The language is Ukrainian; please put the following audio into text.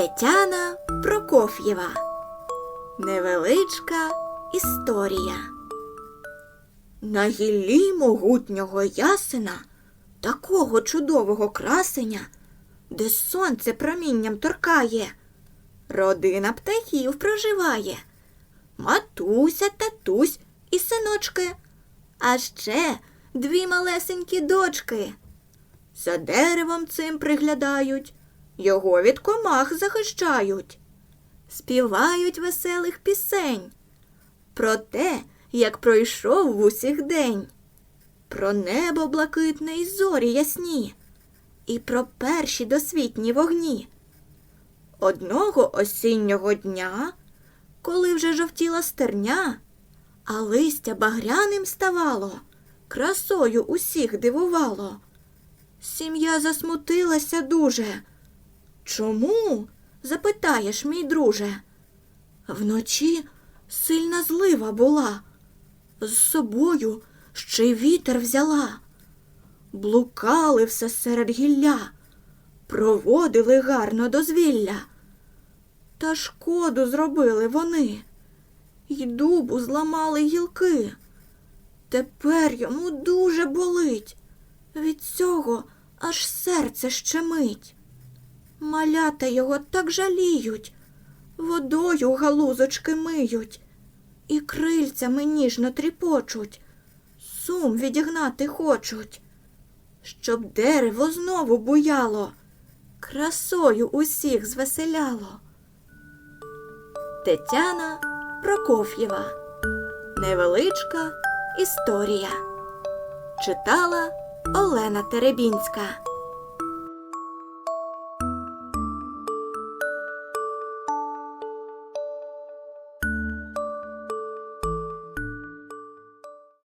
Тетяна Прокоф'єва. Невеличка історія. На гіллі могутнього ясена, такого чудового красення, де сонце промінням торкає, родина птахів проживає, матуся, татусь і синочки, а ще дві малесенькі дочки. За деревом цим приглядають, його від комах захищають, співають веселих пісень про те, як пройшов в усіх день, про небо блакитне і зорі ясні, і про перші досвітні вогні. Одного осіннього дня, коли вже жовтіла стерня, а листя багряним ставало, красою усіх дивувало. Сім'я засмутилася дуже. Чому? запитаєш, мій друже. Вночі сильна злива була. З собою ще й вітер взяла. Блукали все серед гілля, проводили гарно дозвілля. Та шкоду зробили вони, й дубу зламали гілки. Тепер йому дуже болить. Від цього аж серце щемить. Малята його так жаліють, водою галузочки миють, і крильцями ніжно тріпочуть, сум відігнати хочуть, щоб дерево знову буяло, красою усіх звеселяло. Тетяна Прокоф'єва. Невеличка історія. Читала Олена Теребінська.